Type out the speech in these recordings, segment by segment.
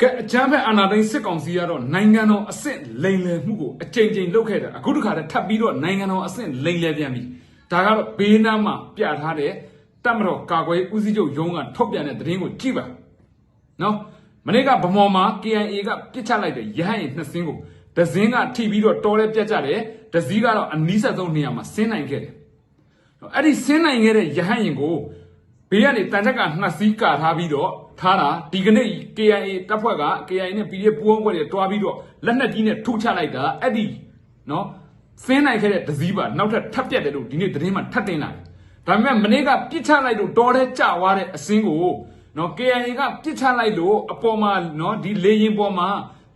ကဲအချမ်းဖက်အာဏာသိမ်းစစ်ကောင်စီကတော့နိုင်ငံတော်အဆင့်လိမ်လည်မှုကိုအကြိမ်ကြိမ်လုပ်ခဲ့တယ်အခုတစ်ခါတည်းထပ်ပြီးတော့နိုင်ငံတော်အဆင့်လိမ်လည်ပြန်ပြီဒါကတော့ဘေးနားမှာပြထားတဲ့တပ်မတော်ကာကွယ်ဦးစီးချုပ်ရုံးကထုတ်ပြန်တဲ့သတင်းကိုကြည့်ပါနော်မနေ့ကဗမော်မှာ KIA ကပြစ်ချလိုက်တဲ့ရဟတ်ရင်နှစ်စင်းကိုဒဇင်းကထိပြီးတော့တော်လဲပြတ်ကြတယ်ဒဇီးကတော့အနီးဆက်ဆုံးနေရာမှာဆင်းနိုင်ခဲ့တယ်အဲ့ဒီဆင်းနိုင်ခဲ့တဲ့ရဟတ်ရင်ကိုဘေးကနေတန်ချက်ကနှစ်စီးကာထားပြီးတော့ ထားတာဒီကနေ့ KIA တပ်ဖွဲ့က KIA နဲ့ PDF ပူးပေါင်းဖွဲ့တွေတွားပြီးတော့လက်နက်ကြီးနဲ့ထုချလိုက်တာအဲ့ဒီနော်ဆင်းနိုင်ခဲ့တဲ့ဒဇီးပါနောက်ထပ်ထပ်ပြတ်တယ်လို့ဒီနေ့သတင်းမှာထပ်တင်လာတယ်ဒါပေမဲ့မနေ့ကပြစ်ချလိုက်လို့တော်တဲ့ကြွားတဲ့အစင်းကိုနော် KIA ကပြစ်ချလိုက်လို့အပေါ်မှာနော်ဒီလေရင်ပေါ်မှာ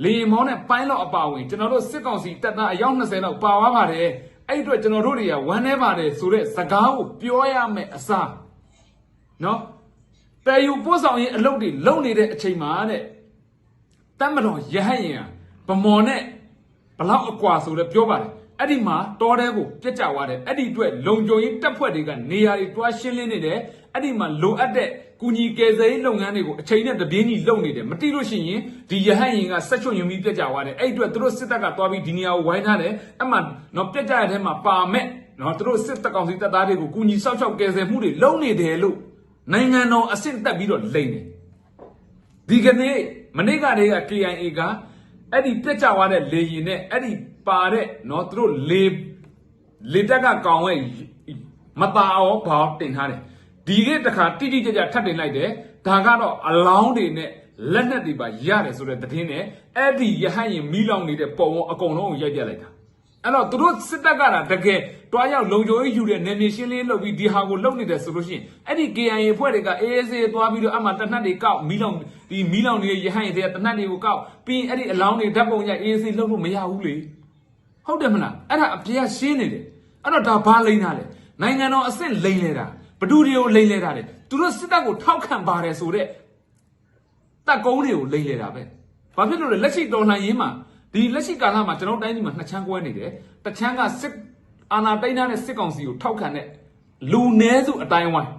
လေရင်မောင်းနဲ့ပိုင်းတော့အပါဝင်ကျွန်တော်တို့စစ်ကောင်စီတပ်သားအယောက်20လောက်ပါသွားပါတယ်အဲ့အတွက်ကျွန်တော်တို့တွေကဝမ်းနေပါတယ်ဆိုတဲ့စကားကိုပြောရမယ်အစားနော် တည်ယူပို့ဆောင်ရေးအလုပ်တွေလုပ်နေတဲ့အချိန်မှာတဲ့တတ်မတော်ရဟတ်ရင်ဗမော်နဲ့ဘလောက်အကွာဆိုလဲပြောပါတယ်အဲ့ဒီမှာတော်တဲကိုပြက်ကြသွားတယ်အဲ့ဒီအတွက်လုံခြုံရေးတပ်ဖွဲ့တွေကနေရာတွေတွားရှင်းလင်းနေတယ်အဲ့ဒီမှာလိုအပ်တဲ့ကုညီကယ်ဆယ်ရေးလုပ်ငန်းတွေကိုအချိန်နဲ့တပြေးညီလုပ်နေတယ်မတိလို့ရှိရင်ဒီရဟတ်ရင်ကဆက်ချွတ်ယုံပြီးပြက်ကြသွားတယ်အဲ့ဒီအတွက်သူတို့စစ်တပ်ကတွားပြီးဒီနေရာကိုဝိုင်းထားတယ်အဲ့မှာတော့ပြက်ကြရတဲ့မှာပါမဲ့နော်သူတို့စစ်တပ်ကောင်စီတပ်သားတွေကိုကုညီစောက်ချောက်ကယ်ဆယ်မှုတွေလုပ်နေတယ်လို့ နိုင်ငံတော်အဆင့်တက်ပြီးတော့လိမ့်တယ် ဒီကနေ့မနေ့ကတည်းက KIA ကအဲ့ဒီပြက်ကြသွားတဲ့လေရင်နဲ့အဲ့ဒီပါတဲ့เนาะသူတို့လေလေတက်ကကောင်ရဲ့မตาရောဘာတင်ထားတယ်ဒီကတခါတိတိကျကျထပ်တင်လိုက်တယ်ဒါကတော့အလောင်းတွေနဲ့လက်နက်တွေပါရတယ်ဆိုတဲ့သတင်းနဲ့အဲ့ဒီရဟတ်ရင်မီးလောင်နေတဲ့ပုံဝအကုန်လုံးကိုရိုက်ပြလိုက်တာ အဲ့တော့သူတို့စစ်တပ်ကတာတကယ်တွားရောက်လုံခြုံရေးယူတဲ့နေမြေရှင်းလင်းလုပ်ပြီးဒီဟာကိုလုပ်နေတယ်ဆိုလို့ရှိရင်အဲ့ဒီ KIA ဖွဲ့တွေက AAC သွားပြီးတော့အမှတနတ်တွေကောက်မီးလောင်ဒီမီးလောင်နေတဲ့ရဟတ်ရင်တွေကတနတ်တွေကိုကောက်ပြီးရင်အဲ့ဒီအလောင်းတွေဓာတ်ပုံရိုက် AAC လုပ်လို့မရဘူးလေဟုတ်တယ်မလားအဲ့ဒါအပြည့်ကရှင်းနေတယ်အဲ့တော့ဒါဘာလိမ့်တာလဲနိုင်ငံတော်အဆင့်လိမ့်နေတာဘဒူတွေကိုလိမ့်နေတာလေသူတို့စစ်တပ်ကိုထောက်ခံပါတယ်ဆိုတဲ့တပ်ကုန်းတွေကိုလိမ့်နေတာပဲဘာဖြစ်လို့လဲလက်ရှိတော်လှန်ရေးမှာ ဒီလက်ရှိကာလမှာကျွန်တော်တိုင်းပြည်မှာနှစ်ချမ်းကွဲနေတယ်တစ်ချမ်းကစစ်အာဏာသိမ်းထားတဲ့စစ်ကောင်စီကိုထောက်ခံတဲ့လူနည်းစုအတိုင်းဝိုင်း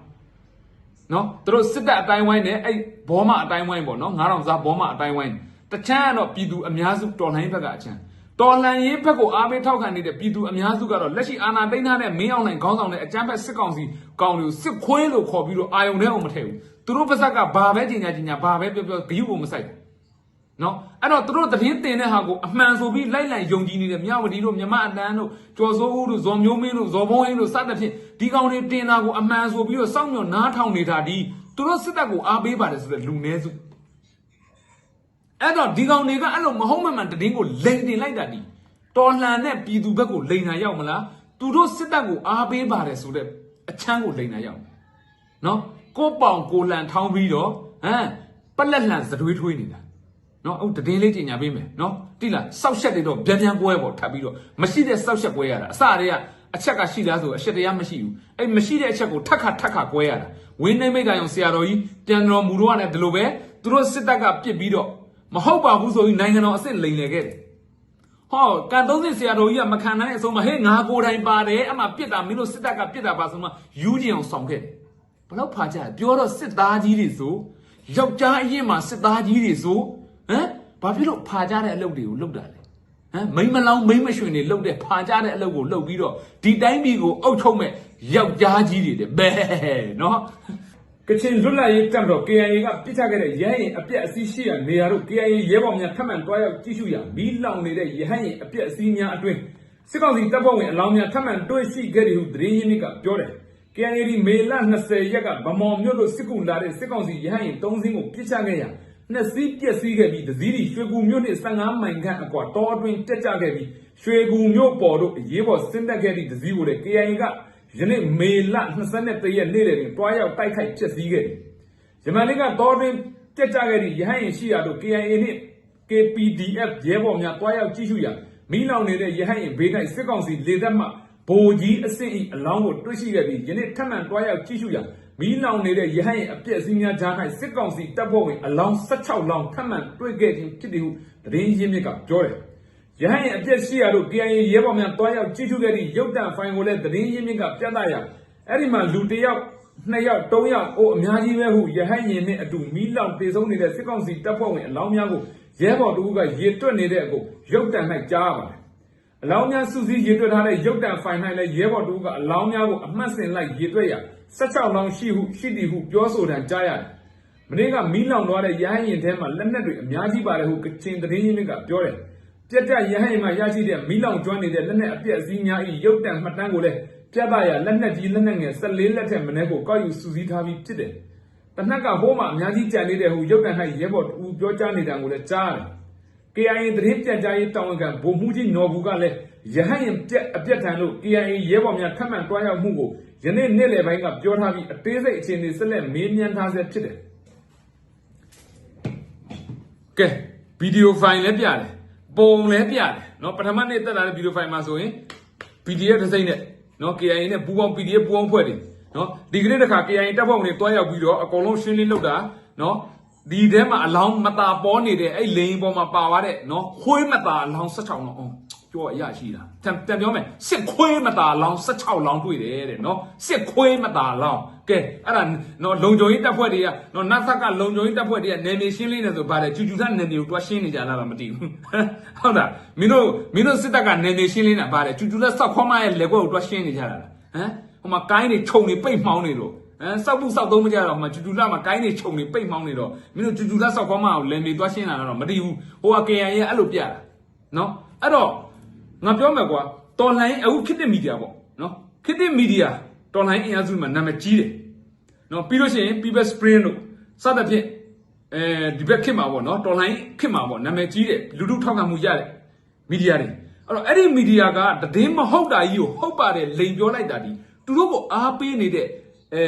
နော်သူတို့စစ်တပ်အတိုင်းဝိုင်းနဲ့အဲ့ဘောမအတိုင်းဝိုင်းပေါ့နော်9000စားဘောမအတိုင်းဝိုင်းတချမ်းကတော့ပြည်သူအများစုတော်လှန်ရေးဘက်ကအချမ်းတော်လှန်ရေးဘက်ကိုအားပေးထောက်ခံနေတဲ့ပြည်သူအများစုကတော့လက်ရှိအာဏာသိမ်းထားတဲ့မင်းအောင်လှိုင်ခေါင်းဆောင်တဲ့အကြမ်းဖက်စစ်ကောင်စီကောင်တွေကိုစစ်ခွေးလို့ခေါ်ပြီးတော့အာယုံထဲအောင်မထည့်ဘူးသူတို့ပါဇက်ကဘာပဲကြီးညာကြီးညာဘာပဲပြောပြောဂယုကိုမဆိုင်ဘူး နော်အဲ့တော့သူတို့သတင်းတင်တဲ့ဟာကိုအမှန်ဆိုပြီးလိုက်လိုက်ယုံကြည်နေတဲ့မြဝတီတို့မြမအတန်းတို့ကျော်စိုးဦးတို့ဇော်မျိုးမင်းတို့ဇော်ဘုံဟင်းတို့စသဖြင့်ဒီကောင်တွေတင်တာကိုအမှန်ဆိုပြီးတော့စောင့်မျှော်နားထောင်နေတာဒီသူတို့စစ်တပ်ကိုအားပေးပါတယ်ဆိုတဲ့လူနည်းစုအဲ့တော့ဒီကောင်တွေကအဲ့လိုမဟုတ်မမှန်တည်င်းကိုလိန်တင်လိုက်တာဒီတော်လှန်တဲ့ပြည်သူဘက်ကိုလိန်တာရောက်မလားသူတို့စစ်တပ်ကိုအားပေးပါတယ်ဆိုတဲ့အချမ်းကိုလိန်တာရောက်နော်ကိုပေါင်ကိုလန်ထောင်းပြီးတော့ဟမ်ပလက်လန်စတွေးထွေးနေတာ နော်အခုတည်င်းလေးတင်ညာပေးမယ်နော်တိလားစောက်ရှက်တွေတော့ပြန်ပြန်ကွဲပေါ့ထပ်ပြီးတော့မရှိတဲ့စောက်ရှက်ကွဲရတာအစတည်းကအချက်ကရှိလားဆိုအချက်တရားမရှိဘူးအဲ့မရှိတဲ့အချက်ကိုထက်ခါထက်ခါကွဲရတာဝင်းနေမိတ်ကံအောင်ဆရာတော်ကြီးပြန်တော်မူတော့ရတယ်ဒီလိုပဲသူတို့စစ်တပ်ကပြစ်ပြီးတော့မဟုတ်ပါဘူးဆိုပြီးနိုင်ငံတော်အစ်စ်လိန်လေခဲ့တယ်ဟောကန်သုံးစစ်ဆရာတော်ကြီးကမခံနိုင်တဲ့အဆုံးမဟဲ့ငါကိုယ်တိုင်ပါတယ်အမှပြစ်တာမင်းတို့စစ်တပ်ကပြစ်တာပါဆိုမှယူကျင်အောင်ဆောင်ခဲ့တယ်ဘလောက်ဖာကြလဲပြောတော့စစ်သားကြီးတွေဆိုယောက်ျားအရင်မှာစစ်သားကြီးတွေဆို ဟမ်ဘာဖြစ်လို့ဖာကြတဲ့အလုပ်တွေကိုလုပ်တာလဲဟမ်မိမ့်မလောင်းမိမ့်မရွှင်တွေလုပ်တဲ့ဖာကြတဲ့အလုပ်ကိုလုပ်ပြီးတော့ဒီတိုင်းပြည်ကိုအုပ်ချုပ်မဲ့ယောက်ျားကြီးတွေတဲ့ဘဲနော်ကချင်လွတ်လပ်ရေးတပ်မတော် KIA ကပြစ်ချခဲ့တဲ့ရဟရင်အပြက်အစည်းရှိရနေရာတို့ KIA ရဲဘော်များထပ်မံတွားရောက်ကြည့်ရှုရမီးလောင်နေတဲ့ရဟရင်အပြက်အစည်းများအတွင်းစစ်ကောင်စီတပ်ဖွဲ့ဝင်အလောင်းများထပ်မံတွေ့ရှိခဲ့တယ်ဟုသတင်းရင်းမြစ်ကပြောတယ် KNL မေလ20ရက်ကဗမော်မြို့လို့စစ်ကူလာတဲ့စစ်ကောင်စီရဟရင်3စင်းကိုပြစ်ချခဲ့ရာ နှစ်စီးပြက်စီးခဲ့ပြီးတစည်းဒီရွှေကူမြို့နှင့်15မိုင်ခန့်အကွာတောအတွင်းတက်ကြခဲ့ပြီးရွှေကူမြို့ပေါ်တို့အရေးပေါ်ဆင်းသက်ခဲ့သည့်တစည်းကိုလည်း KNL ကယနေ့မေလ21ရက်နေ့လည်တွင်တွားရောက်တိုက်ခိုက်ဖျက်ဆီးခဲ့တယ်။ယမန်လေးကတောအတွင်းတက်ကြခဲ့သည့်ရဟရင်ရှိရာတို့ KNL နှင့် KPDF ရဲဘော်များတွားရောက်ကြည့်ရှုရာမိလောင်နေတဲ့ရဟရင်ဘေး၌စစ်ကောင်စီလေသက်မှဗိုလ်ကြီးအစ်စ်ဤအလောင်းကိုတွေ့ရှိခဲ့ပြီးယနေ့ထပ်မံတွားရောက်ကြည့်ရှုရာ မီးလောင်နေတဲ့ရဟရင်အပြည့်အစည်းများကြား၌စစ်ကောင်စီတပ်ဖွဲ့ဝင်အလောင်း16လောင်းထပ်မံတွေ့ခဲ့ခြင်းဖြစ်တယ်ဟုသတင်းရင်းမြစ်ကပြောတယ်။ရဟရင်အပြည့်ရှိရာတို့ KIA ရဲဘော်များတွားရောက်ကြည့်ရှုခဲ့သည့်ရုပ်တံဖိုင်ကိုလည်းသတင်းရင်းမြစ်ကပြသရာအဲ့ဒီမှာလူတစ်ယောက်နှစ်ယောက်သုံးယောက်အိုးအများကြီးပဲဟုရဟန်းရင်နဲ့အတူမီးလောင်တေဆုံးနေတဲ့စစ်ကောင်စီတပ်ဖွဲ့ဝင်အလောင်းများကိုရဲဘော်တူကရေတွက်နေတဲ့အကိုရုတ်တံ၌ကြားရပါတယ်အလောင်းများစုစည်းရေတွက်ထားတဲ့ရုတ်တံဖိုင်၌လည်းရဲဘော်တူကအလောင်းများကိုအမှတ်စဉ်လိုက်ရေတွက်ရ 16လောင်းရှိဟုရှိသည်ဟုပြောဆိုတံကြားရတယ်မင်းကမီးလောင်သွားတဲ့ရဟန်းရင်ထဲမှာလက်နက်တွေအများကြီးပါတယ်ဟုကချင်သတင်းရင်းမြစ်ကပြောတယ်ပြတ်တက်ရဟန်းမှာရရှိတဲ့မီးလောင်ကျွမ်းနေတဲ့လက်နက်အပြည့်အစည်းများဤရုပ်တံမှတ်တမ်းကိုလည်းပြတ်သားရလက်နက်ကြီးလက်နက်ငယ်14လက်ထက်မင်းကိုကောက်ယူစုစည်းထားပြီးဖြစ်တယ်။တနက်ကဟိုးမှာအများကြီးကြံနေတဲ့ဟိုရုပ်တံ၌ရဲဘော်တူပြောကြားနေတာကိုလည်းကြားရတယ်။ KIA သတင်းပြန်ကြားရေးတာဝန်ခံဗိုလ်မှူးကြီးနော်ဘူးကလည်းရဟန်းရင်ပြက်အပြက်ထန်လို့ KIA ရဲဘော်များထပ်မံတွားရောက်မှုကို ယနေ့နေ့လယ်ပိုင်းကပြောထားပြီးအသေးစိတ်အခြေအနေဆက်လက်မေးမြန်းထားဆဲဖြစ်တယ်။ ကဲဗီဒီယိုဖိုင်လည်းပြတယ်ပုံလည်းပြတယ်เนาะပထမနေ့တက်လာတဲ့ဗီဒီယိုဖိုင်မှာဆိုရင် PDF တစ်စိမ့်နဲ့เนาะ KIA နဲ့ပူးပေါင်း PDF ပူးပေါင်းဖွဲ့တယ်เนาะဒီကနေ့တစ်ခါ KIA တပ်ဖွဲ့ဝင်တွေတွားရောက်ပြီးတော့အကုန်လုံးရှင်းလင်းလုပ်တာเนาะဒီထဲမှာအလောင်းမตาပေါ်နေတဲ့အဲ့လိန်ပေါ်မှာပါသွားတဲ့เนาะခွေးမตาအလောင်း16လောင်းအောင် ကြောအရရှိတာတန်တန်ပြောမယ်စစ်ခွေးမတာလောင်း16လောင်းတွေ့တယ်တဲ့နော်စစ်ခွေးမတာလောင်းကဲအဲ့ဒါနော်လုံကြုံရေးတပ်ဖွဲ့တွေကနော်နတ်သက်ကလုံကြုံရေးတပ်ဖွဲ့တွေကနေနေရှင်းလေးနေဆိုပါတယ်ကျူကျူဆန်းနေနေကိုတွားရှင်းနေကြလားတော့မသိဘူးဟုတ်လားမင်းတို့မင်းတို့စစ်တပ်ကနေနေရှင်းလေးနေပါတယ်ကျူကျူလက်ဆောက်ခွမ်းမရဲ့လက်ကွက်ကိုတွားရှင်းနေကြတာလားဟမ်ဟိုမှာကိုင်းတွေခြုံတွေပိတ်မှောင်းနေလို့အဲစောက်ပုစောက်သုံးမကြတော့မှကျူကျူလာမှာကိုင်းနေခြုံနေပိတ်မောင်းနေတော့မင်းတို့ကျူကျူလာစောက်ခေါမအောင်လန်နေသွားရှင်းလာတော့မတည်ဘူးဟိုက KN ရဲ့အဲ့လိုပြတာနော်အဲ့တော့ ငါပြောမယ်ကွာတော်လိုင်းအခုခေတ်သစ်မီဒီယာပေါ့နော်ခေတ်သစ်မီဒီယာတော်လိုင်းအင်အားစုမှာနာမည်ကြီးတယ်နော်ပြီးလို့ရှိရင် People Spring တို့စသဖြင့်အဲဒီဘက်ခေတ်မှာပေါ့နော်တော်လိုင်းခေတ်မှာပေါ့နာမည်ကြီးတဲ့လူထုထောက်ခံမှုရတဲ့မီဒီယာတွေအဲ့တော့အဲ့ဒီမီဒီယာကတည်င်းမဟုတ်တာကြီးကိုဟုတ်ပါတယ်လိန်ပြောလိုက်တာဒီသူတို့ကိုအားပေးနေတဲ့အဲ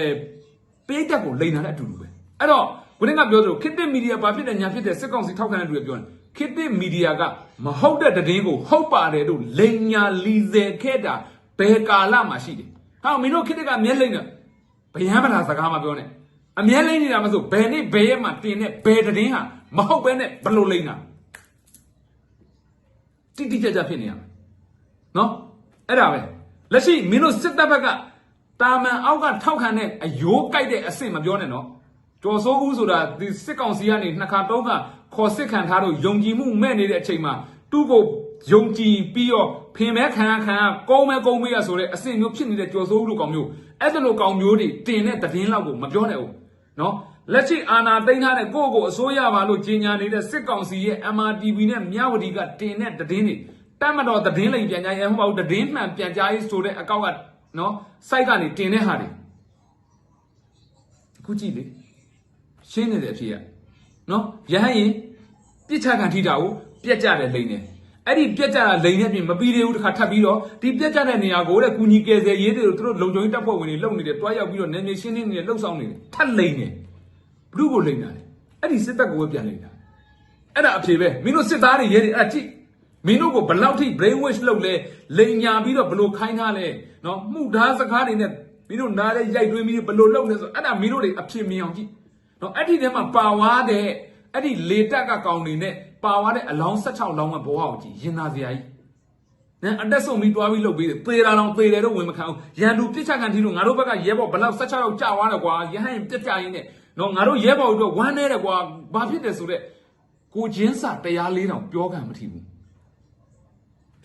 ပေးတက်ကိုလိန်တာလည်းအတူတူပဲအဲ့တော့ခုနကပြောသလိုခေတ်သစ်မီဒီယာဘာဖြစ်တယ်ညာဖြစ်တယ်စစ်ကောင်စီထောက်ခံတဲ့လူတွေပြောတယ် ခေတ်သစ်မီဒီယာကမဟုတ်တဲ့တည်င်းကိုဟုတ်ပါတယ်လို့လိန်ညာလီဇယ်ခဲ့တာဘယ်ကာလမှာရှိတယ်ဟာမင်းတို့ခေတ်သစ်ကမျက်လိန်ကဗျမ်းမလားစကားမပြောနဲ့အမြဲလိမ့်နေတာမဆိုဘယ်နေ့ဘယ်ရက်မှာတင်တဲ့ဘယ်တည်င်းဟာမဟုတ်ပဲနဲ့ဘလို့လိမ့်တာတိတိကျကျဖြစ်နေရမယ်နော်အဲ့ဒါပဲလက်ရှိမင်းတို့စစ်တပ်ဘက်ကတာမန်အောက်ကထောက်ခံတဲ့အယိုးကြိုက်တဲ့အဆင့်မပြောနဲ့နော်ကျော်စိုးဦးဆိုတာဒီစစ်ကောင်စီကနေနှစ်ခါသုံးခါ ခေါ်စစ်ခံထားလို့ယုံကြည်မှုမဲ့နေတဲ့အချိန်မှာသူ့ကိုယုံကြည်ပြီးတော့ဖင်မဲခံရခံရကုန်းမဲကုန်းမဲရဆိုတဲ့အဆင့်မျိုးဖြစ်နေတဲ့ကျော်စိုးဦးလိုကောင်မျိုးအဲ့ဒါလိုကောင်မျိုးတွေတင်တဲ့သတင်းလောက်ကိုမပြောနဲ့ဦးနော်လက်ရှိအာဏာသိမ်းထားတဲ့ကိုယ့်ကိုယ်အစိုးရပါလို့ကြီးညာနေတဲ့စစ်ကောင်စီရဲ့ MRTV နဲ့မြဝတီကတင်တဲ့သတင်းတွေတတ်မတော်သတင်းလိမ်ပြန်ကြားရေးမဟုတ်ဘူးသတင်းမှန်ပြန်ကြားရေးဆိုတဲ့အကောက်ကနော်စိုက်ကနေတင်တဲ့ဟာတွေအခုကြည့်လေရှင်းနေတဲ့အဖြစ်က နော်ရဟန်းရင်ပြစ်ချခံထိတာကိုပြက်ကြတယ်လိမ့်နေအဲ့ဒီပြက်ကြတာလိမ့်နေပြင်မပြီးသေးဘူးတခါထပ်ပြီးတော့ဒီပြက်ကြတဲ့နေရာကိုတဲ့ကုညီကယ်ဆယ်ရေးတွေတို့လုံခြုံရေးတပ်ဖွဲ့ဝင်တွေလုံနေတယ်တွားရောက်ပြီးတော့နေနေရှင်းနေနေလှုပ်ဆောင်နေတယ်ထပ်လိမ့်နေဘ누구ကိုလိမ့်တာလဲအဲ့ဒီစစ်တပ်ကိုပဲပြန်လိမ့်တာအဲ့ဒါအဖြေပဲမင်းတို့စစ်သားတွေရဲတွေအဲ့ဒါကြည့်မင်းတို့ကိုဘယ်လောက်ထိ brain wash လုပ်လဲလိန်ညာပြီးတော့ဘလို့ခိုင်းထားလဲနော်မှုသားစကားတွေနဲ့မင်းတို့နားလဲရိုက်တွင်းပြီးဘလို့လုပ်နေဆိုအဲ့ဒါမင်းတို့တွေအဖြေမြင်အောင်ကြည့် နော်အဲ့ဒီထဲမှာပါဝါတဲ့အဲ့ဒီလေတက်ကကောင်တွေနဲ့ပါဝါတဲ့အလောင်း16လောင်းကဘဝကိုကြည့်ရင်နာစရာကြီးနဲအတက်ဆုံးပြီးတွားပြီးလုပ်ပြီးသေတာလောင်သေတယ်တော့ဝင်မခံဘူးရန်သူပြစ်ချခံထီလို့ငါတို့ဘက်ကရဲဘော်ဘလောက်16ယောက်ကြာသွားတယ်ကွာရဟန်းပြစ်ကြရင်းနဲ့နော်ငါတို့ရဲဘော်တို့ဝမ်းနေတယ်ကွာဘာဖြစ်တယ်ဆိုတော့ကိုချင်းစာတရားလေးတောင်ပြောခံမထီဘူး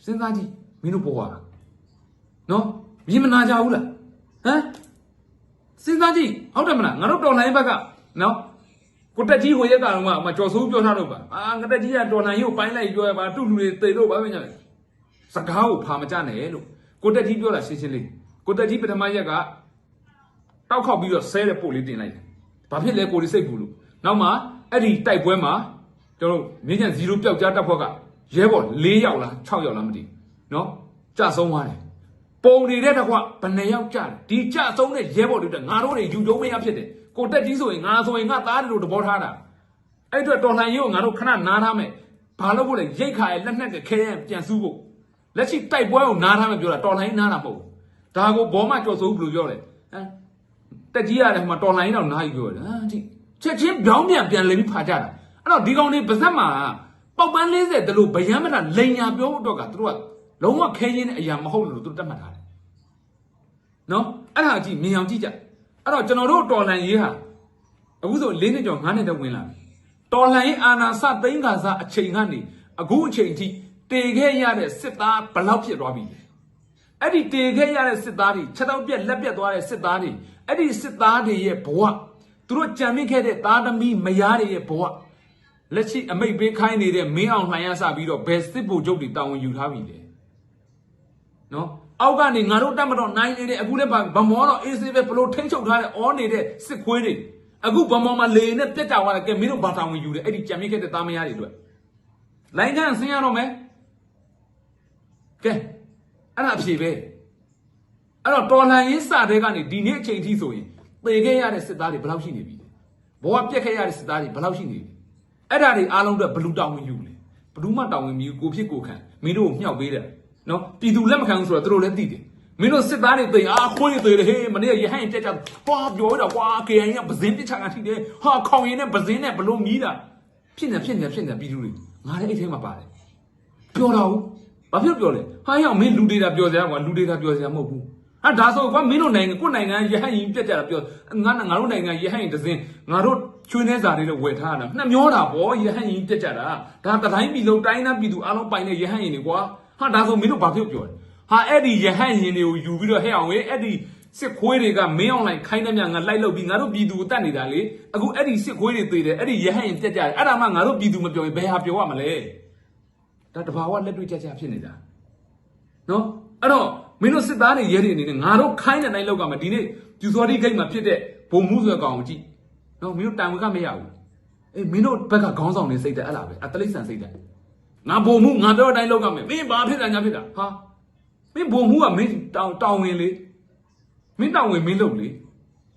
စဉ်းစားကြည့်မင်းတို့ပေါ်လာနော်မြင်မနာကြဘူးလားဟမ်စဉ်းစားကြည့်ဟုတ်တယ်မလားငါတို့တော်လိုင်းဘက်က နော်ကိုတက်ကြီးဟိုရက်ကတော့မှကြော်ဆိုးပြောထားတော့ပါအာငါတက်ကြီးကတော်လိုင်းရုပ်ပိုင်းလိုက်ပြောရပါတူလူတွေတိတ်တော့ပါပဲညာစကားကိုဖာမကြနဲ့လို့ကိုတက်ကြီးပြောတာရှင်းရှင်းလေးကိုတက်ကြီးပထမရက်ကတောက်ခောက်ပြီးတော့ဆဲတဲ့ပို့လေးတင်လိုက်တယ်ဘာဖြစ်လဲကိုဒီစိတ်ဘူးလို့နောက်မှအဲ့ဒီတိုက်ပွဲမှာကျွန်တော်တို့မြင်းချန်0ပျောက်ကြားတပ်ဖွဲ့ကရဲဘော်4ယောက်လား6ယောက်လားမသိဘူးနော်ကြဆုံးသွားတယ်ပုံနေတဲ့တကွဘယ်နှယောက်ကြတယ်ဒီကြဆုံးတဲ့ရဲဘော်တွေတက်ငါတို့တွေယူကျုံမရဖြစ်တယ် ကိုတက်ကြီးဆိုရင်ငါဆိုရင်ငါသားတယ်လို့တဘောထားတာအဲ့အတွက်တော်လှန်ရေးကိုငါတို့ခဏနားထားမယ်ဘာလို့ဖို့လဲရိတ်ခါရဲ့လက်နက်ကခဲရင်ပြန်စုဖို့လက်ရှိတိုက်ပွဲကိုနားထားမယ်ပြောတာတော်လှန်ရေးနားတာမဟုတ်ဘူးဒါကိုဘောမကြော်စိုးဘယ်လိုပြောလဲဟမ်တက်ကြီးရတယ်ဟိုမှာတော်လှန်ရေးတော့နားယူပြောတယ်ဟာဒီချက်ချင်းပြောင်းပြန်ပြန်လေပြီးဖာကြတာအဲ့တော့ဒီကောင်တွေပါဇက်မှာပေါက်ပန်း40တလို့ဗယံမတာလိန်ညာပြောဖို့တော့ကသူတို့ကလုံးဝခဲရင်းတဲ့အရာမဟုတ်လို့သူတို့တတ်မှတ်ထားတယ်နော်အဲ့ဒါကြည့်မြင်အောင်ကြည့်ကြ အဲ့တော့ကျွန်တော်တို့တော်လှန်ရေးဟာအခုဆို၄နှစ်ကျော်၅နှစ်တော့ဝင်လာပြီတော်လှန်ရေးအာဏာစသိမ်းခါစားအချိန်ကနေအခုအချိန်ထိတေခဲ့ရတဲ့စစ်သားဘယ်လောက်ဖြစ်သွားပြီလဲအဲ့ဒီတေခဲ့ရတဲ့စစ်သားတွေချက်တော့ပြက်လက်ပြက်သွားတဲ့စစ်သားတွေအဲ့ဒီစစ်သားတွေရဲ့ဘဝသူတို့ကြံမိခဲ့တဲ့သားသမီးမယားတွေရဲ့ဘဝလက်ရှိအမိတ်ပေးခိုင်းနေတဲ့မင်းအောင်လှိုင်ရစပြီးတော့ဘယ်စစ်ဗိုလ်ချုပ်တွေတာဝန်ယူထားပြီလဲနော် အောက်ကနေငါတို့တက်မတော့နိုင်နေတဲ့အခုလည်းဗဗမောတော့အေးဆေးပဲဘလို့ထိမ့်ချုပ်ထားတဲ့အောနေတဲ့စစ်ခွေးတွေအခုဗမောမှာလေနဲ့ပြက်ကြသွားတယ်ကဲမင်းတို့ဘာတောင်းဝင်ယူတယ်အဲ့ဒီကြံမိခဲ့တဲ့သားမယားတွေအတွက်လိုင်းကန်ဆင်းရတော့မယ်ကဲအဲ့ဒါအဖြေပဲအဲ့တော့တော်လှန်ရေးစတဲ့ကနေဒီနေ့အချိန်ထိဆိုရင်သေခဲ့ရတဲ့စစ်သားတွေဘယ်လောက်ရှိနေပြီလဲဘဝပြက်ခဲ့ရတဲ့စစ်သားတွေဘယ်လောက်ရှိနေပြီအဲ့ဒါတွေအားလုံးအတွက်ဘလူတောင်းဝင်ယူလဲဘလူးမတောင်းဝင်မြူကိုဖြစ်ကိုခံမင်းတို့ကိုမြှောက်ပေးတယ် နော်ပြည်သူလက်မခံဘူးဆိုတော့သူတို့လည်းသိတယ်မင်းတို့စစ်သားတွေသိရင်အာခွေးတွေသေးတယ်ဟေးမနေ့ကရဟန်းတက်ကြပွားပြောတော့ကွာ KN ကပဇင်းတစ်ချာကထိတယ်ဟာခေါင်ရင်နဲ့ပဇင်းနဲ့ဘလို့မြည်တာဖြစ်နေဖြစ်နေဖြစ်နေပြည်သူတွေငါလည်းအဲ့ထဲမှာပါတယ်ပြောတာဟုတ်ဘာဖြစ်ပြောလဲဟာရောက်မင်းလူဒေတာပြောစရာကွာလူဒေတာပြောစရာမဟုတ်ဘူးဟာဒါဆိုကွာမင်းတို့နိုင်ငံကိုယ့်နိုင်ငံရဟန်းရင်ပြက်ကြတာပြောငါငါတို့နိုင်ငံရဟန်းရင်တစ်စင်းငါတို့ချွေးနေစာတွေတော့ဝယ်ထားတာနှမျောတာဗောရဟန်းရင်ပြက်ကြတာဒါတတိုင်းပြည်လုံးတိုင်းသားပြည်သူအားလုံးပိုင်တဲ့ရဟန်းရင်တွေကွာ ဟာဒါဆိုမင်းတို့ဘာဖြစ်ပြောလဲဟာအဲ့ဒီရဟန်းရင်တွေကိုယူပြီးတော့ဟဲ့အောင်ဝေးအဲ့ဒီစစ်ခွေးတွေကမင်းအောင်လိုက်ခိုင်းတဲ့မြငါလိုက်လို့ပြီးငါတို့ပြည်သူကိုတတ်နေတာလေအခုအဲ့ဒီစစ်ခွေးတွေသေးတယ်အဲ့ဒီရဟန်းရင်ပြက်ကြတယ်အဲ့ဒါမှငါတို့ပြည်သူမပြောရင်ဘယ်ဟာပြောရမလဲဒါတဘာဝလက်တွေ့ကြကြဖြစ်နေတာနော်အဲ့တော့မင်းတို့စစ်သားတွေရဲတွေအနေနဲ့ငါတို့ခိုင်းတဲ့နိုင်လောက်ကမှဒီနေ့ပြူစောတိဂိတ်မှာဖြစ်တဲ့ဘုံမှုဆွဲကောင်ကိုကြည့်နော်မင်းတို့တန်ဝကမရဘူးအေးမင်းတို့ဘက်ကခေါင်းဆောင်နေစိတ်တယ်အဲ့လားပဲအတလိษံစိတ်တယ် ငါဘုံမှုငါပြောတဲ့အတိုင်းလောက်ကမယ်မင်းဘာဖြစ်တာညာဖြစ်တာဟာမင်းဘုံမှုကမင်းတောင်းတောင်းဝင်လေမင်းတောင်းဝင်မင်းလုပ်လေ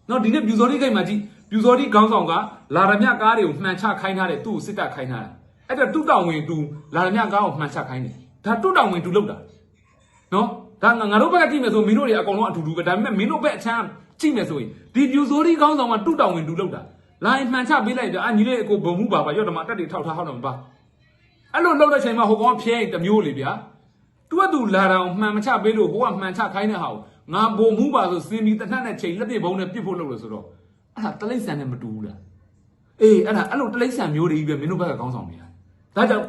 နော်ဒီနေ့ပြူစောတိဂိတ်မှာကြည့်ပြူစောတိခေါင်းဆောင်ကလာရမြကားတွေကိုမှန်ချခိုင်းထားတယ်သူ့ကိုစစ်တပ်ခိုင်းထားတာအဲ့တော့တူတောင်ဝင်တူလာရမြကားကိုမှန်ချခိုင်းတယ်ဒါတူတောင်ဝင်တူလောက်တာနော်ဒါငါငါတို့ဘက်ကကြည့်မယ်ဆိုမင်းတို့တွေအကုန်လုံးအတူတူပဲဒါပေမဲ့မင်းတို့ဘက်အချမ်းကြည့်မယ်ဆိုရင်ဒီပြူစိုးဒီကောင်းဆောင်ကတူတောင်ဝင်တူလောက်တာလာရင်မှန်ချပေးလိုက်တယ်အာညီလေးအကိုဘုံမှုပါပါရော့ဓမ္မတက်တွေထောက်ထားဟောက်တော့မပါ အဲ့လိုလောက်တဲ့ချိန်မှာဟိုကောင်ဖျဲရင်တစ်မျိုးလေဗျာသူကသူလာတောင်မှန်မချပေးလို့ဟိုကမှန်ချခိုင်းတဲ့ဟာကိုငါဘုံမှုပါဆိုစင်ပြီးတနတ်နဲ့ချိန်လက်ပြဘုံနဲ့ပြစ်ဖို့လုပ်လို့ဆိုတော့အဲ့ဒါတလိမ့်ဆန်နဲ့မတူဘူးလားအေးအဲ့ဒါအဲ့လိုတလိမ့်ဆန်မျိုးတွေကြီးပဲမင်းတို့ဘက်ကခေါင်းဆောင်နေတာဒါကြောင့်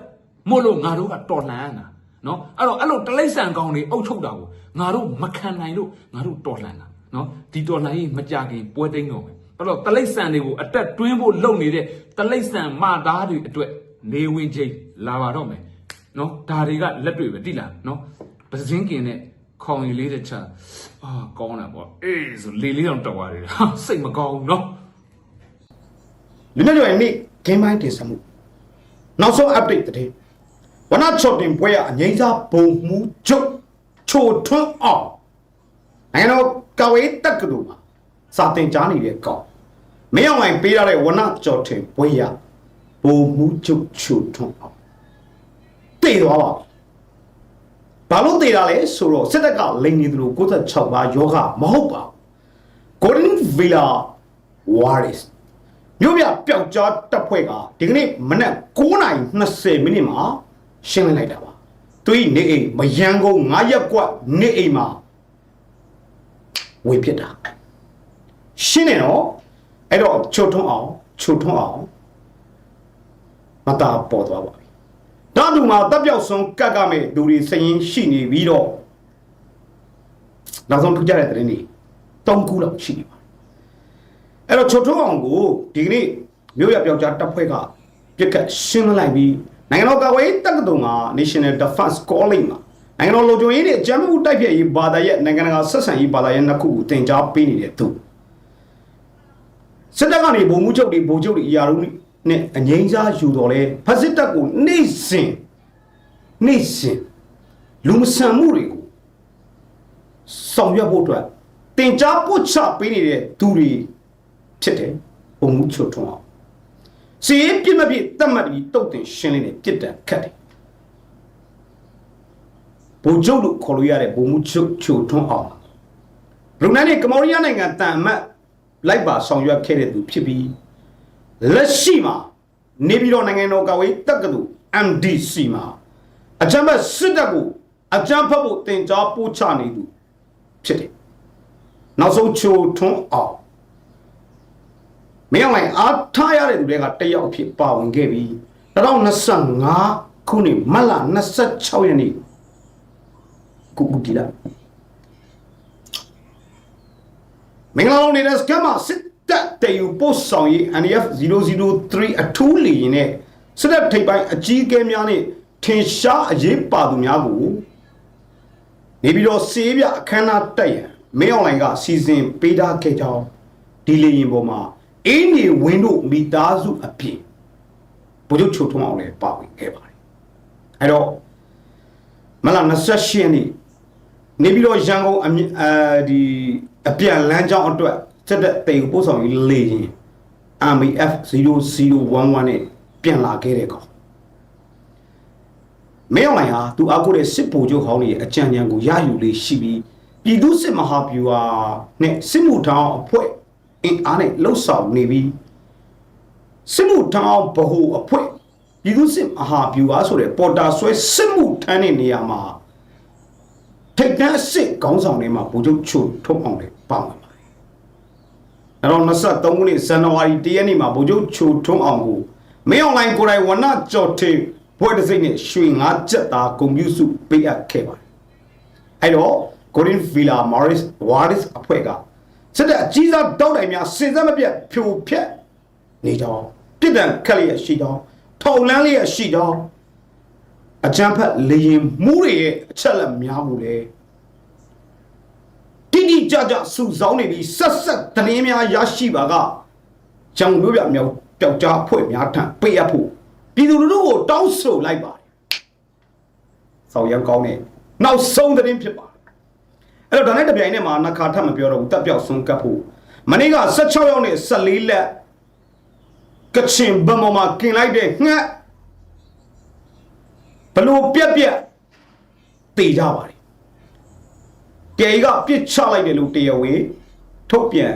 မို့လို့ငါတို့ကတော်လှန်ရတာနော်အဲ့တော့အဲ့လိုတလိမ့်ဆန်ကောင်းတွေအုပ်ချုပ်တာကိုငါတို့မခံနိုင်လို့ငါတို့တော်လှန်တာနော်ဒီတော်လှန်ရေးမကြခင်ပွဲသိမ်းတော့မယ်အဲ့တော့တလိမ့်ဆန်တွေကိုအတက်တွင်းဖို့လုပ်နေတဲ့တလိမ့်ဆန်မသားတွေအတွက် နေဝင်ချင်းလာပါတော့မယ်နော်ဒါတွေကလက်တွေပဲတိလားနော်ပစင်းကင်နဲ့ခေါင်ရည်လေးတစ်ချက်အာကောင်းတာပေါ့အေးဆိုလေလေးတော့တော်သွားတယ်ဟာစိတ်မကောင်းဘူးနော်လူမျိုးတွေနေ့ game ပိုင်းတင်ဆက်မှုနောက်ဆုံး update တဲ့ဝနချော့တင်ပွဲရအငိမ့်စားဘုံမှုချုပ်ချိုထွန်းအောင်နိုင်ငံတော်ကဝေးတက်ကတူမှာစာတင်ကြားနေတဲ့ကောင်မင်းအောင်ဝင်ပေးရတဲ့ဝနချော့တင်ပွဲရ ဘုံမှုချုပ်ချိုထွန်းအောင်တည်သွားပါဘာလို့တည်တာလဲဆိုတော့စစ်တပ်ကလိန်နေသူတို့96ပါယောဂမဟုတ်ပါဘူး Golden Villa Warriors မြို့ပြပျောက်ကြားတပ်ဖွဲ့ကဒီကနေ့မနက်9:20မိနစ်မှာရှင်းလင်းလိုက်တာပါသူဤနေအိမ်မယန်းကုန်း9ရက်ကွက်နေအိမ်မှာဝင်ဖြစ်တာရှင်းနေတော့အဲ့တော့ချုပ်ထွန်းအောင်ချုပ်ထွန်းအောင် မတာပေါ်သွားပါပြီဒါတူမှာတပ်ပြောက်ဆုံးကတ်ကမဲ့လူတွေစရင်ရှိနေပြီးတော့နောက်ဆုံးထူးကြတဲ့သတင်းတွေ၃ခုလောက်ရှိနေပါအဲ့တော့ချွတ်ထုံးအောင်ကိုဒီကနေ့မြို့ရပြောက်ကြားတပ်ဖွဲ့ကပြစ်ခတ်ရှင်းလိုက်ပြီးနိုင်ငံတော်ကာကွယ်ရေးတက္ကသိုလ်မှာ National Defense College မှာနိုင်ငံတော်လုံခြုံရေးနဲ့အကြမ်းဖက်မှုတိုက်ဖျက်ရေးဘာသာရဲ့နိုင်ငံတကာဆက်ဆံရေးဘာသာရဲ့နှစ်ခုကိုသင်ကြားပေးနေတဲ့သူစစ်တပ်ကနေဗိုလ်မှူးချုပ်တွေဗိုလ်ချုပ်တွေအရာတို့ နဲ့အငိမ့်စားယူတော်လဲဖက်စစ်တပ်ကိုနေ့စဉ်နေ့စဉ်လူမဆန်မှုတွေကိုဆောင်ရွက်ဖို့အတွက်တင် जा ပို့ချပေးနေတဲ့သူတွေဖြစ်တယ်ဘုံမှုချွတ်ထွန်းအောင်စီရင်ပြစ်မပြစ်တတ်မှတ်ပြီးတုတ်တင်ရှင်းလင်းနေပြစ်ဒဏ်ခတ်တယ်ဘုံကျုပ်လို့ခေါ်လို့ရတဲ့ဘုံမှုချွတ်ချွတ်ထွန်းအောင်ရုံနန်နဲ့ကမော်ရီးယားနိုင်ငံတန်အမတ်လိုက်ပါဆောင်ရွက်ခဲ့တဲ့သူဖြစ်ပြီး လက်ရှိမှာနေပြည်တော်နိုင်ငံတော်ကာဝေးတက္ကသိုလ် MDC မှာအကြမ်းဖက်စစ်တပ်ကိုအကြမ်းဖက်ဖို့တင် जा ပို့ချနေသူဖြစ်တယ်နောက်ဆုံးချိုထွန်းအောင်မင်းအောင်လိုင်အားထားရတဲ့သူတွေကတယောက်အဖြစ်ပါဝင်ခဲ့ပြီ2025ခုနှစ်မတ်လ26ရက်နေ့ကုကုတီလာမင်္ဂလာလုံးနေတဲ့စကမစစ် တပ်တေယူပို့ဆောင်ရေး NF 003အထူးလီရင်နဲ့စစ်တပ်ထိပ်ပိုင်းအကြီးအကဲများနဲ့ထင်ရှားအရေးပါသူများကိုနေပြီးတော့စေးပြအခမ်းအနားတက်ရန်မင်းအွန်လိုင်းကစီစဉ်ပေးထားခဲ့ကြောင်းဒီလီရင်ပေါ်မှာအင်းကြီးဝင်းတို့မိသားစုအဖြစ်ဘုရုပ်ချုပ်ထုံးအောင်လည်းပါဝင်ခဲ့ပါတယ်အဲ့တော့မလ28ရက်နေ့နေပြီးတော့ရန်ကုန်အမြအဲဒီအပြန်လမ်းကြောင်းအတွက် စစ်တပ်တေကိုပို့ဆောင်ရေးလေရင် RMF 0011နဲ့ပြန်လာခဲ့တဲ့ကောင်မင်းအွန်လိုင်းဟာသူအကူတဲ့စစ်ဗိုလ်ချုပ်ဟောင်းတွေရဲ့အကြံဉာဏ်ကိုရယူလေးရှိပြီးပြည်သူစစ်မဟာဗျူဟာနဲ့စစ်မှုထမ်းအဖွဲ့အင်အားနဲ့လှုပ်ဆောင်နေပြီးစစ်မှုထမ်းဗဟိုအဖွဲ့ပြည်သူစစ်မဟာဗျူဟာဆိုတဲ့ပေါ်တာဆွဲစစ်မှုထမ်းတဲ့နေရာမှာထိတ်တန်းစစ်ခေါင်းဆောင်တွေမှာဗိုလ်ချုပ်ချုပ်ထုတ်အောင်လေပါဝင် ပါတယ်။အဲ့တော့23ခုနှစ်ဇန်နဝါရီ1ရက်နေ့မှာဗိုလ်ချုပ်ချုပ်ထုံးအောင်ကိုမင်းအွန်လိုင်းကိုယ်တိုင်ဝနကြော်ထေဘွဲ့တစ်စိမ့်နဲ့ရွှေငါးချက်သားကွန်ပျူစုပေးအပ်ခဲ့ပါတယ်။အဲ့တော့ Golden Villa Morris Waris အဖွဲ့ကစစ်တပ်အကြီးစားတောက်တိုင်များစင်စက်မပြတ်ဖြိုဖျက်နေကြောင်းပြည်တံခက်လျက်ရှိကြောင်းထောက်လန်းလျက်ရှိကြောင်းအကြမ်းဖက်လေရင်မှုတွေရဲ့အချက်လက်များမှုလေတိ တိကျကျစုဆောင်းနေပြီးဆက်ဆက်သတင်းများရရှိပါကကြောင်မျိုးပြမြောက်ပျောက်ကြားအဖွဲ့များထံပေးအပ်ဖို့ပြည်သူလူထုကိုတောင်းဆိုလိုက်ပါတယ်။ဆောက်ရန်ကောင်းတဲ့နောက်ဆုံးသတင်းဖြစ်ပါတယ်။အဲ့တော့ဒါနဲ့တပြိုင်နက်မှာနှခါထပ်မပြောတော့ဘူးတက်ပြောက်ဆုံးကပ်ဖို့မနေ့က16ရောက်နဲ့14လက်ကချင်ဘမမှာกินလိုက်တဲ့ငှက်ဘလို့ပြက်ပြက်တေကြပါတယ်။ ကြေကပြစ်ချလိုက်တယ်လို့တရားဝင်ထုတ်ပြန်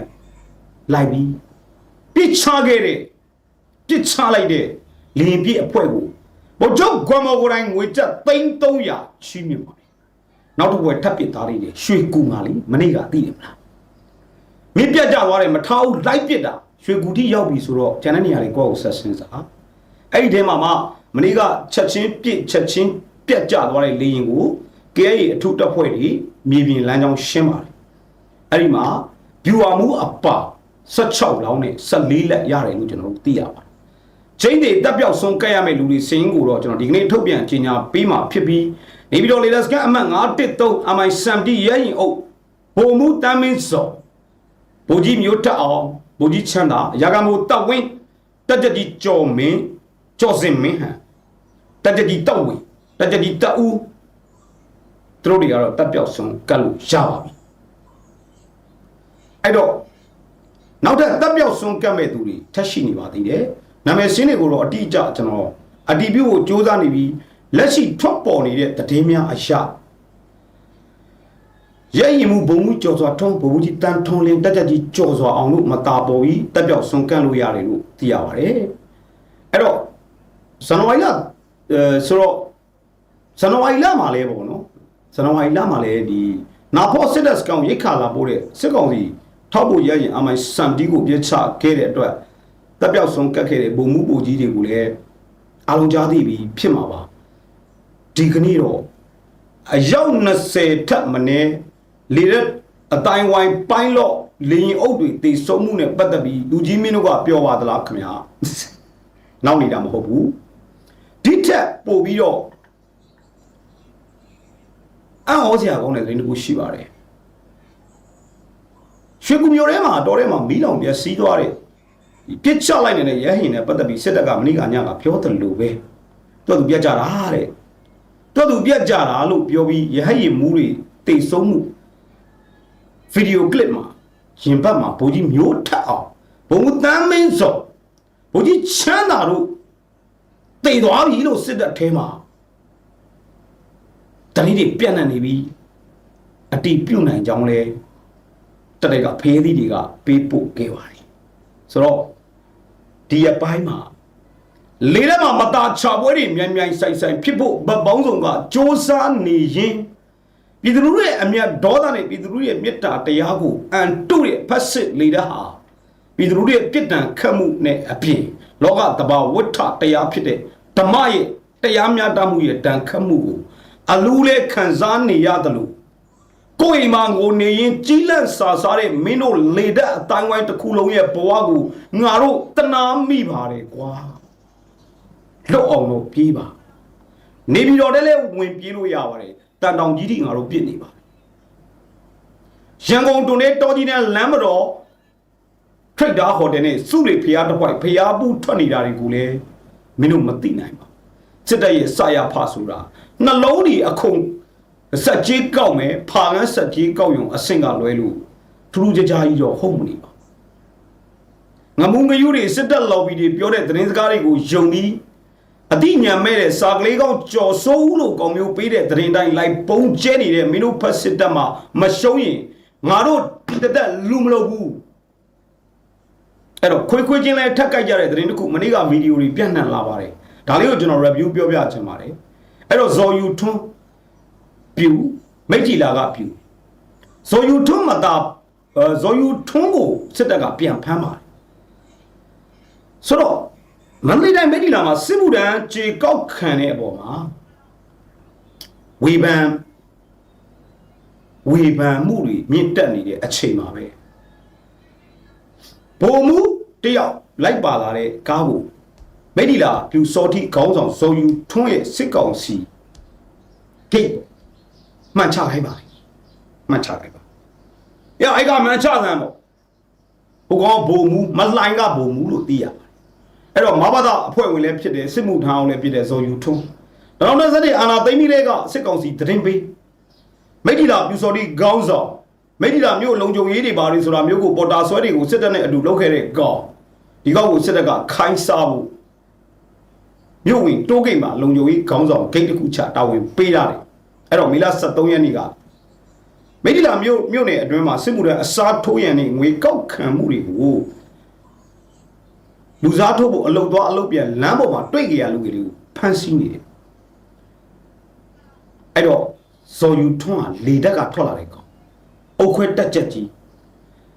လိုက်ပြီးပြစ်ချခဲ့တဲ့ပြစ်ချလိုက်တဲ့လင်ပြစ်အဖွဲ့ကိုဘုတ်ချုပ်ကွမ်မော်ကိုယ်တိုင်ငွေကျပ်3300ချီးမြှင့်ပါတယ်။နောက်တစ်ဘွယ်ထပ်ပစ်သားလေးတွေရွှေကူမာလီမနေ့ကသိတယ်မလား။မင်းပြတ်ကြသွားတယ်မထားဘူးလိုက်ပစ်တာရွှေကူတိရောက်ပြီဆိုတော့ကျန်တဲ့နေရာတွေကိုယ့်ကိုဆက်စင်းစား။အဲ့ဒီထဲမှာမှမနေ့ကချက်ချင်းပြစ်ချက်ချင်းပြတ်ကြသွားတဲ့လေရင်ကို KA အထုတပ်ဖွဲ့တွေမြေပြင်လမ်းကြောင်းရှင်းပါတယ်။အဲ့ဒီမှာဗျူဟာမှုအပါ16လောင်းနဲ့14လက်ရတယ်လို့ကျွန်တော်တို့သိရပါတယ်။ချင်းတွေတက်ပြောက်ဆုံးကက်ရမယ့်လူတွေစင်းကိုတော့ကျွန်တော်ဒီကနေ့ထုတ်ပြန်ကြေညာပေးမှာဖြစ်ပြီးနေပြည်တော်လေလက်စကန်အမှတ်913အမိုင်စမ်တီရဲရင်အုပ်ဘုံမှုတမ်းမင်းစော်ဘိုလ်ကြီးမျိုးတက်အောင်ဘိုလ်ကြီးချမ်းသာရာဂမိုတပ်ဝင်းတက်ကြကြီးကျော်မင်းကျော်စင်မင်းဟန်တက်ကြကြီးတောက်ဝင်းတက်ကြကြီးတအူး သူတို့တွေကတော့တက်ပြောက်ဆုံးကတ်လို့ရပါပြီအဲ့တော့နောက်ထပ်တက်ပြောက်ဆုံးကတ်မဲ့သူတွေထက်ရှိနေပါသေးတယ်နာမည်စင်းတွေကိုတော့အတိအကျကျွန်တော်အတီးပြုကိုစူးစမ်းနေပြီးလက်ရှိထွက်ပေါ်နေတဲ့တည်င်းများအရာရဲရင်မှုဘုံမှုကြော်စွာထုံးဘုံကြီးတန်ထုံးလင်းတက်တက်ကြီးကြော်စွာအောင်လို့မတာပေါ်ပြီးတက်ပြောက်ဆုံးကန့်လို့ရတယ်လို့သိရပါတယ်အဲ့တော့ဇန်နဝါရီလအဲဆိုတော့ဇန်နဝါရီလမှာလဲပေါ့နော် ဇန်နဝါရီလမှာလဲဒီနာဖော့စစ်တပ်စကောင်ရိတ်ခါလာပို့တဲ့စစ်ကောင်စီထောက်ဖို့ရရင်အမိုင်စမ်တီကိုပြစ်ချခဲ့တဲ့အတွက်တက်ပြောက်ဆုံးကတ်ခဲ့တဲ့ဘုံမှုပူကြီးတွေကိုလည်းအားလုံးကြားသိပြီးဖြစ်မှာပါဒီကနေ့တော့အယောက်20ထက်မနည်းလေရက်အတိုင်းဝိုင်းပိုင်းလော့လေရင်အုပ်တွေတေဆုံးမှုနဲ့ပတ်သက်ပြီးလူကြီးမင်းတို့ကပြောပါသလားခင်ဗျာနောက်နေတာမဟုတ်ဘူးဒီထက်ပို့ပြီးတော့ အံ့ဩစရာကောင်းတဲ့သတင်းတစ်ခုရှိပါတယ်ရွှေကူမျိုးထဲမှာတော်ထဲမှာမီးလောင်ပြစီးသွားတဲ့ဒီပြစ်ချလိုက်နေတဲ့ရဲဟင်နဲ့ပတ်သက်ပြီးစစ်တပ်ကမနေ့ကညကပြောတယ်လို့ပဲသူကသူပြတ်ကြတာတဲ့သူကသူပြတ်ကြတာလို့ပြောပြီးရဟတ်ရင်မူးတွေတိတ်ဆုံးမှုဗီဒီယိုကလစ်မှာရင်ဘတ်မှာဘိုးကြီးမျိုးထက်အောင်ဘုံတမ်းမင်းစောဘိုးကြီးချမ်းသာတို့တိတ်သွားပြီလို့စစ်တပ်ထဲမှာ တတိတွေပြန့်နှံ့နေပြီးအတိပြုတ်နိုင်ကြောင်းလဲတက်တဲ့ကဖေးသီးတွေကပေးပို့ခဲ့ပါတယ်ဆိုတော့ဒီအပိုင်းမှာလေထဲမှာမတာချပွဲတွေမြန်မြန်ဆိုင်ဆိုင်ဖြစ်ဖို့ဗတ်ပေါင်းဆောင်ကစ조사နေရင်ပြည်သူလူထုရဲ့အမျက်ဒေါသနဲ့ပြည်သူလူထုရဲ့မေတ္တာတရားကိုအန်တုတဲ့ဖက်စစ်လေတဲ့ဟာပြည်သူတွေပြစ်ဒဏ်ခတ်မှုနဲ့အပြင်လောကတဘာဝဋ္ဌတရားဖြစ်တဲ့ဓမ္မရဲ့တရားမျှတမှုရဲ့တန်ခတ်မှုကို အလူးလေးခံစားနေရတယ်လို့ကိုယ်အိမ်မှာငိုနေရင်ကြီးလန့်စာစားတဲ့မင်းတို့လေဒတ်အတိုင်းဝိုင်းတစ်ခုလုံးရဲ့ဘဝကိုငါတို့တနာမိပါတယ်ကွာလွတ်အောင်လို့ပြေးပါနေပြည်တော်ထဲလဲဝင်ပြေးလို့ရပါတယ်တန်တောင်ကြီးတိငါတို့ပြစ်နေပါတယ်ရန်ကုန်တွန်တဲ့တော်ကြီးနဲ့လမ်းမတော်ထရိတ်ဒါဟိုတယ်နဲ့စုရိဖျားတစ်ပွိုက်ဖျားပူးထွက်နေတာတွေကိုလည်းမင်းတို့မသိနိုင်ပါဘူး စစ်တပ်ရဲ့စာရဖဆိုတာနှလုံးဒီအခုံစက်ကြီးကောက်မယ်ဖာကန်းစက်ကြီးကောက်ရုံအဆင့်ကလွဲလို့ထူးထူးခြားခြားကြီးတော့ဟုတ်မနေပါဘူးငမုံငယူတွေစစ်တပ်လော်ဘီတွေပြောတဲ့သတင်းစကားတွေကိုယုံပြီးအတိညာမဲ့တဲ့စာကလေးကောင်ကြော်စိုးဦးလို့ကောင်မျိုးပေးတဲ့သတင်းတိုင်းလိုက်ပုံကျဲနေတဲ့မင်းတို့ဖက်စစ်တပ်မှာမရှုံးရင်ငါတို့ဒီတက်တက်လူမလုပ်ဘူးအဲ့တော့ခွေးခွေးချင်းလဲထက်ကြိုက်ကြတဲ့သတင်းတစ်ခုမနေ့ကဗီဒီယိုတွေပြန့်နှံ့လာပါတယ် ဒါလေးကိုကျွန်တော် review ပြောပြချင်ပါတယ်အဲ့တော့ဇော်ယူထွန်းပြူမိတ်ကြီးလာကပြူဇော်ယူထွန်းမတာအဲဇော်ယူထွန်းကိုစစ်တပ်ကပြန်ဖမ်းပါတယ်ဆိုတော့မန္တလေးတိုင်းမိတ်ကြီးလာမှာစစ်မှုတန်းကြေကောက်ခံတဲ့အပေါ်မှာဝေဖန်ဝေဖန်မှုတွေမြင့်တက်နေတဲ့အချိန်မှာပဲဘုံမှုတယောက်လိုက်ပါလာတဲ့ကားကို မိတ်ဒီလာပြူစောတိခေါင်းဆောင်ဇော်ယူထွန်းရဲ့စစ်ကောင်စီဂိတ်မှန်ချခိုင်းပါလေမှန်ချခိုင်းပါရအဲ့ကမှန်ချဆန်းပေါ့ဟိုကောင်ဘုံမှုမလှိုင်းကဘုံမှုလို့သိရပါတယ်အဲ့တော့မဘာသာအဖွဲ့ဝင်လည်းဖြစ်တယ်စစ်မှုထမ်းအောင်လည်းဖြစ်တယ်ဇော်ယူထွန်းတော့နောက်ဆက်တဲ့အာနာသိမ့်ပြီးတဲ့ကစစ်ကောင်စီတရင်ပေးမိတ်တီလာပြူစော်ဒီခေါင်းဆောင်မိတ်တီလာမြို့လုံခြုံရေးတွေပါလို့ဆိုတာမျိုးကိုပေါ်တာဆွဲတွေကိုစစ်တပ်နဲ့အတူလုပ်ခဲ့တဲ့ကောင်ဒီကောင်ကိုစစ်တပ်ကခိုင်းစားဖို့ မြို့ဝင်တိုးဂိတ်မှာလုံခြုံရေးခေါင်းဆောင်ဂိတ်တစ်ခုချတာဝန်ပေးရတယ်အဲ့တော့မေလ23ရက်နေ့ကမိတ်တီလာမြို့မြို့နယ်အတွင်းမှာစစ်မှုထမ်းအစားထိုးရန်နဲ့ငွေကောက်ခံမှုတွေကိုလူစားထိုးဖို့အလုတ်သွားအလုတ်ပြန်လမ်းပေါ်မှာတွေ့ကြရလူတွေကိုဖမ်းဆီးနေတယ်အဲ့တော့ဇော်ယူထွန်းကလေတက်ကထွက်လာတဲ့ကောင်အုတ်ခွဲတက်ချက်ကြီး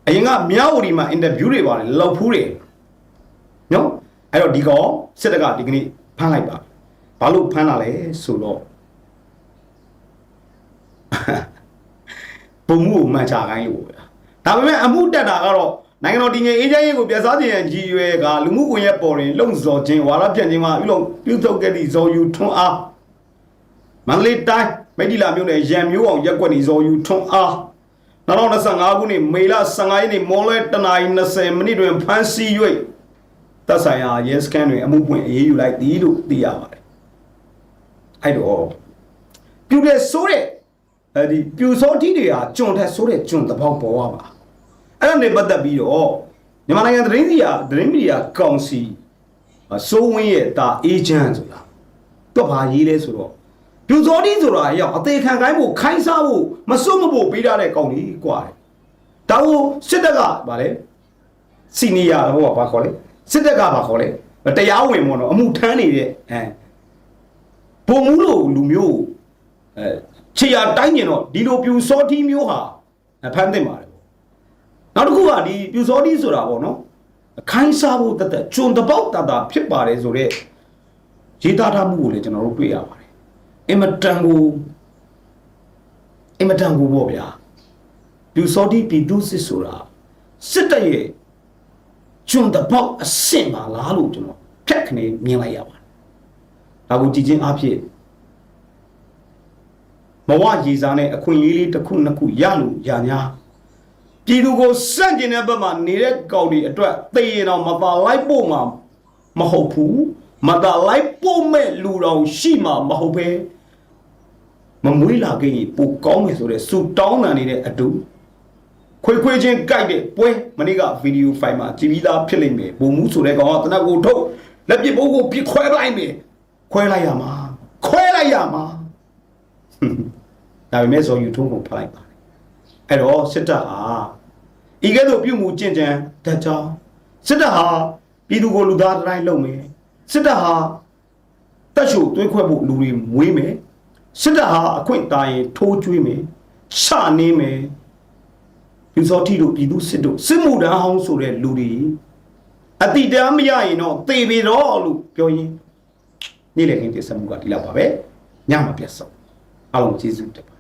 အရင်ကမြဝတီမှာအင်တာဗျူးတွေပါတယ်လောက်ဖူးတယ်နော်အဲ့တော့ဒီကောင်စစ်တပ်ကဒီကနေ့ဖ မ်းလိုက်ပါဘာလို့ဖမ်းလာလဲဆိုတော့ပုံမှုကိုမှန်ချခိုင်းလို့ပဲဒါပေမဲ့အမှုတက်တာကတော့နိုင်ငံတော်တည်ငြိမ်အေးချမ်းရေးကိုပြစားခြင်းရဲ့ကြီးရွယ်ကလူမှုကွန်ရက်ပေါ်တွင်လုံစော်ခြင်းဝါရပြန့်ခြင်းမှာပြုလုပ်ပြုထုတ်ခဲ့သည့်ဇော်ယူထွန်းအားမန္တလေးတိုင်းမိတ္တိလာမြို့နယ်ရန်မျိုးအောင်ရက်ကွက်နေဇော်ယူထွန်းအား2025ခုနှစ်မေလ15ရက်နေ့မော်လဲတနာရီ20မိနစ်တွင်ဖမ်းဆီး၍ တပ်ဆိုင်ရာရဲစခန်းတွင်အမှုပွင့်အေးအေးယူလိုက်သည်လို့သိရပါတယ်။အဲ့တော့ပြူတဲ့ဆိုးတဲ့အဲဒီပြူစောတိတွေဟာကျွန်ထက်ဆိုးတဲ့ကျွန်တပေါက်ပေါ်ရပါ။အဲ့ဒါနဲ့ပတ်သက်ပြီးတော့မြန်မာနိုင်ငံသတင်းစီယာသတင်းမီဒီယာကောင်စီစိုးဝင်းရဲ့တာအေဂျင့်ဆိုတာတော့ဘာရေးလဲဆိုတော့ ပြူစောတိဆိုတာရောက်အသေးခံခိုင်းဖို့ခိုင်းစားဖို့မစွတ်မဖို့ပေးထားတဲ့ကောင်ကြီးกว่าတယ်။ဒါကိုစစ်တပ်ကဗာလဲစီနီယာဟိုကဘာခေါ်လဲ စစ်တပ်ကဘာခေါ်လဲတရားဝင်ပေါ့နော်အမှုထမ်းနေတဲ့အဲပုံမှုလို့လူမျိုးအဲခြေရတိုင်းကျင်တော့ဒီလိုပြူစောတိမျိုးဟာဖမ်းသင့်ပါတယ်ပေါ့။နောက်တစ်ခုကဒီပြူစောတိဆိုတာပေါ့နော်ခိုင်းစားဖို့တသက်ကျွန်းတပေါက်တတာဖြစ်ပါတယ်ဆိုတော့ရေးသားထားမှုကိုလည်းကျွန်တော်တို့တွေ့ရပါတယ်အင်မတန်ကိုအင်မတန်ကိုပေါ့ဗျာပြူစောတိပြည်သူစစ်ဆိုတာစစ်တပ်ရဲ့ ကျွန်းတပေါက်အဆင့်ပါလားလို့ကျွန်တော်ဖြတ်ခနေမြင်လိုက်ရပါတယ်ဒါကိုကြည်ချင်းအဖြစ်မဝရေစားနဲ့အခွင့်အရေးလေးတစ်ခုနှစ်ခုရလို့ရညာပြည်သူကိုစန့်ကျင်တဲ့ဘက်မှာနေတဲ့ကောင်တွေအတွက်သေရင်တော့မပါလိုက်ဖို့မှာမဟုတ်ဘူးမတာလိုက်ပို့မဲ့လူတော်ရှိမှာမဟုတ်ပဲမမွေးလာခဲ့ရင်ပိုကောင်းမယ်ဆိုတဲ့စူတောင်းတန်နေတဲ့အတူ ခွေခွေချင်းကြိုက်တဲ့ပွဲမနေ့ကဗီဒီယိုဖိုင်မှာကြည်ပြီးသားဖြစ်လိမ့်မယ်ဘုံမှုဆိုတဲ့ကောင်ကတနက်ကိုထုတ်လက်ပစ်ဘိုးကိုပြခွဲလိုက်မယ်ခွဲလိုက်ရမှာခွဲလိုက်ရမှာဒါပေမဲ့ဆိုယူထုံးကိုဖလိုက်ပါအဲ့တော့စစ်တပ်ဟာဤကဲ့သို့ပြုမှုကျင့်ကြံတတ်ကြောင်းစစ်တပ်ဟာပြည်သူကိုလူသားတိုင်းလုပ်မယ်စစ်တပ်ဟာတက်ရှုသွေးခွဲဖို့လူတွေမွေးမယ်စစ်တပ်ဟာအခွင့်တာရင်ထိုးကျွေးမယ်ချနေမယ် ပြူစောတိတို့ပြည်သူစစ်တို့စစ်မှုတန်းဟောင်းဆိုတဲ့လူတွေအတိတမ်းမရရင်တော့သေပြီတော့လို့ပြောရင်းနေ့လည်ခင်းတင်ဆက်မှုကဒီလောက်ပါပဲညမှာပြတ်ဆုံးအားလုံးကျေးဇူးတင်ပါ